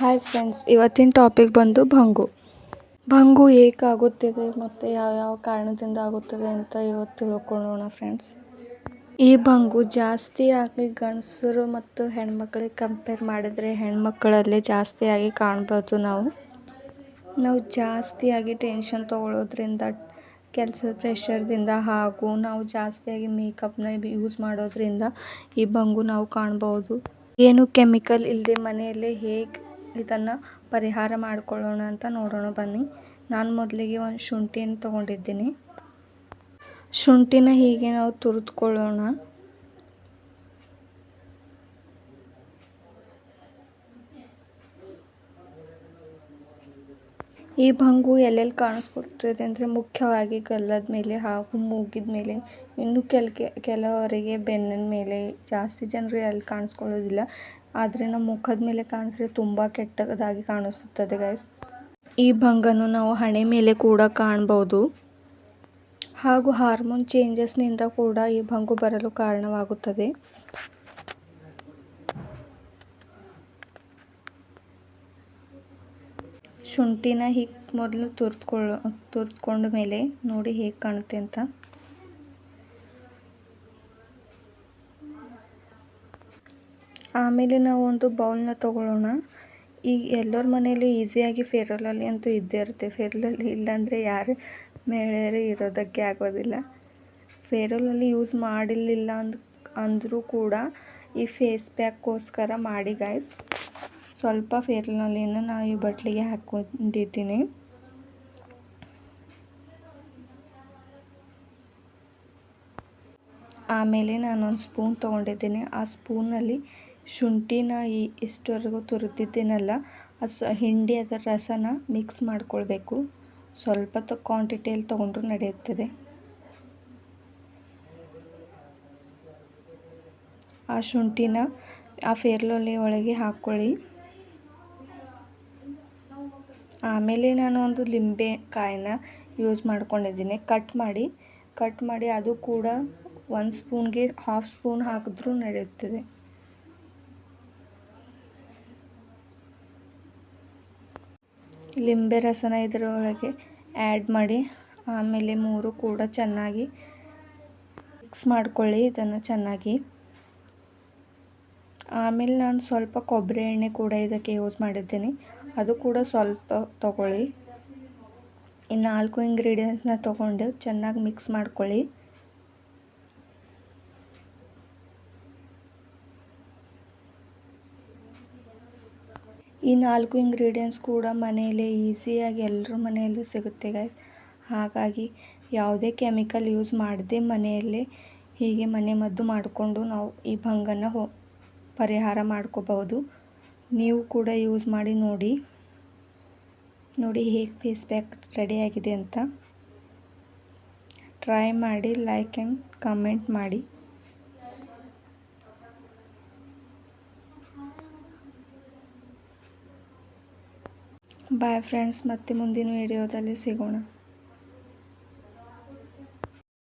Hi friends ಇವತ್ತಿನ topic ಬಂದು ಭಂಗು. ಭಂಗು ಏಕೆ ಆಗುತ್ತಿದೆ ಮತ್ತು ಯಾವ್ಯಾವ ಕಾರಣದಿಂದ ಆಗುತ್ತದೆ ಅಂತ ಇವತ್ತು ತಿಳ್ಕೊಳ್ಳೋಣ ಫ್ರೆಂಡ್ಸ್ ಈ ಭಂಗು ಜಾಸ್ತಿಯಾಗಿ ಗಂಡಸರು ಮತ್ತು ಹೆಣ್ಮಕ್ಳಿಗೆ ಕಂಪೇರ್ ಮಾಡಿದರೆ ಹೆಣ್ಮಕ್ಕಳಲ್ಲೇ ಜಾಸ್ತಿಯಾಗಿ ಕಾಣ್ಬೋದು ನಾವು. ನಾವು ಜಾಸ್ತಿಯಾಗಿ ಟೆನ್ಷನ್ ತೊಗೊಳ್ಳೋದ್ರಿಂದ ಕೆಲಸದ ಪ್ರೆಷರ್ದಿಂದ ಹಾಗೂ ನಾವು ಜಾಸ್ತಿಯಾಗಿ ಮೇಕಪ್ನ ಯೂಸ್ ಮಾಡೋದ್ರಿಂದ ಈ ಭಂಗು ನಾವು ಕಾಣ್ಬೋದು. ಏನು ಕೆಮಿಕಲ್ ಇಲ್ಲದೆ ಮನೆಯಲ್ಲೇ ಹೇಗೆ ಇದನ್ನು ಪರಿಹಾರ ಮಾಡಿಕೊಳ್ಳೋಣ ಅಂತ ನೋಡೋಣ ಬನ್ನಿ. ನಾನು ಮೊದಲಿಗೆ ಒಂದು ಶುಂಠಿನ ತೊಗೊಂಡಿದ್ದೀನಿ. ಶುಂಠಿನ ಹೀಗೆ ನಾವು ತುರಿದುಕೊಳ್ಳೋಣ. ಈ ಭಂಗು ಎಲ್ಲೆಲ್ಲಿ ಕಾಣಿಸ್ಕೊಡ್ತದೆ ಅಂದರೆ ಮುಖ್ಯವಾಗಿ ಗಲ್ಲದ ಮೇಲೆ ಹಾಗೂ ಮೂಗಿದ ಮೇಲೆ. ಇನ್ನು ಕೆಲ ಕೆಲವರಿಗೆ ಬೆನ್ನಿನ ಮೇಲೆ. ಜಾಸ್ತಿ ಜನರು ಎಲ್ಲಿ ಕಾಣಿಸ್ಕೊಳ್ಳೋದಿಲ್ಲ. ಆದರೆ ನಮ್ಮ ಮುಖದ ಮೇಲೆ ಕಾಣಿಸಿದ್ರೆ ತುಂಬ ಕೆಟ್ಟದಾಗಿ ಕಾಣಿಸುತ್ತದೆ ಗೈಸ್ ಈ ಭಂಗನ್ನು ನಾವು ಹಣೆ ಮೇಲೆ ಕೂಡ ಕಾಣ್ಬೋದು. ಹಾಗೂ ಹಾರ್ಮೋನ್ ಚೇಂಜಸ್ನಿಂದ ಕೂಡ ಈ ಭಂಗು ಬರಲು ಕಾರಣವಾಗುತ್ತದೆ. ಶುಂಠಿನ ಹಿಕ್ ಮೊದಲು ತುರ್ತ್ಕೊಳ್ಳೋ ತುರ್ತ್ಕೊಂಡ ಮೇಲೆ ನೋಡಿ ಹೇಗೆ ಕಾಣುತ್ತೆ ಅಂತ. ಆಮೇಲೆ ನಾವು ಒಂದು ಬೌಲ್ನ ತಗೊಳ್ಳೋಣ. ಈಗ ಎಲ್ಲರ ಮನೆಯಲ್ಲೂ ಈಸಿಯಾಗಿ ಫೇರಲಲ್ಲಿ ಅಂತೂ ಇದ್ದೇ ಇರುತ್ತೆ. ಫೇರಲಲ್ಲಿ ಇಲ್ಲಾಂದರೆ ಯಾರು ಮಹಿಳೆಯರು ಇರೋದಕ್ಕೆ ಆಗೋದಿಲ್ಲ. ಫೇರಲಲ್ಲಿ ಯೂಸ್ ಮಾಡಿರಲಿಲ್ಲ ಅಂದ್, ಅಂದರೂ ಕೂಡ ಈ ಫೇಸ್ ಪ್ಯಾಕ್ಗೋಸ್ಕರ ಮಾಡಿ ಗಾಯ್ಸ್ ಸ್ವಲ್ಪ ಫೇರ್ಲವ್ಲಿನ ನಾನು ಈ ಬಟ್ಲಿಗೆ ಹಾಕ್ಕೊಂಡಿದ್ದೀನಿ. ಆಮೇಲೆ ನಾನೊಂದು ಸ್ಪೂನ್ ತೊಗೊಂಡಿದ್ದೀನಿ. ಆ ಸ್ಪೂನಲ್ಲಿ ಶುಂಠಿನ ಈ ಇಷ್ಟರವರೆಗೂ ತುರಿದಿದ್ದೀನಲ್ಲ ಅದು ಸ ಹಿಂಡಿ ಅದರ ರಸನ ಮಿಕ್ಸ್ ಮಾಡಿಕೊಳ್ಬೇಕು. ಸ್ವಲ್ಪ ತ ಕ್ವಾಂಟಿಟಿಯಲ್ಲಿ ತೊಗೊಂಡ್ರೂ ನಡೆಯುತ್ತದೆ. ಆ ಶುಂಠಿನ ಆ ಫೇರ್ಲೋಲಿ ಒಳಗೆ ಹಾಕ್ಕೊಳ್ಳಿ. ಆಮೇಲೆ ನಾನು ಒಂದು ಲಿಂಬೆ ಕಾಯಿನ ಯೂಸ್ ಮಾಡ್ಕೊಂಡಿದ್ದೀನಿ. ಕಟ್ ಮಾಡಿ ಕಟ್ ಮಾಡಿ ಅದು ಕೂಡ ಒಂದು ಸ್ಪೂನ್ಗೆ ಹಾಫ್ ಸ್ಪೂನ್ ಹಾಕಿದ್ರೂ ನಡೆಯುತ್ತದೆ. ಲಿಂಬೆ ರಸನ ಇದರೊಳಗೆ ಆ್ಯಡ್ ಮಾಡಿ, ಆಮೇಲೆ ಮೂರು ಕೂಡ ಚೆನ್ನಾಗಿ ಮಿಕ್ಸ್ ಮಾಡ್ಕೊಳ್ಳಿ ಇದನ್ನು ಚೆನ್ನಾಗಿ. ಆಮೇಲೆ ನಾನು ಸ್ವಲ್ಪ ಕೊಬ್ಬರಿ ಎಣ್ಣೆ ಕೂಡ ಇದಕ್ಕೆ ಯೂಸ್ ಮಾಡಿದ್ದೀನಿ. ಅದು ಕೂಡ ಸ್ವಲ್ಪ ತಗೊಳ್ಳಿ. ಈ ನಾಲ್ಕು ಇಂಗ್ರೀಡಿಯೆಂಟ್ಸ್ನ ತೊಗೊಂಡು ಚೆನ್ನಾಗಿ ಮಿಕ್ಸ್ ಮಾಡ್ಕೊಳ್ಳಿ. ಈ ನಾಲ್ಕು ಇಂಗ್ರೀಡಿಯೆಂಟ್ಸ್ ಕೂಡ ಮನೆಯಲ್ಲೇ ಈಸಿಯಾಗಿ ಎಲ್ಲರ ಮನೆಯಲ್ಲೂ ಸಿಗುತ್ತೆ ಗೈಸ್ ಹಾಗಾಗಿ ಯಾವುದೇ ಕೆಮಿಕಲ್ ಯೂಸ್ ಮಾಡದೆ ಮನೆಯಲ್ಲೇ ಹೀಗೆ ಮನೆ ಮದ್ದು ಮಾಡಿಕೊಂಡು ನಾವು ಈ ಭಂಗನ್ನು ಹೋ, ಪರಿಹಾರ ಮಾಡ್ಕೋಬಹುದು. ನೀವು ಕೂಡ ಯೂಸ್ ಮಾಡಿ ನೋಡಿ. ನೋಡಿ ಹೇಗೆ ಫೇಸ್ ಪ್ಯಾಕ್ ರೆಡಿಯಾಗಿದೆ ಅಂತ. ಟ್ರೈ ಮಾಡಿ ಲೈಕ್ ಆ್ಯಂಡ್ ಕಮೆಂಟ್ ಮಾಡಿ. ಬಾಯ್ ಫ್ರೆಂಡ್ಸ್ ಮತ್ತೆ ಮುಂದಿನ ವಿಡಿಯೋದಲ್ಲಿ ಸಿಗೋಣ.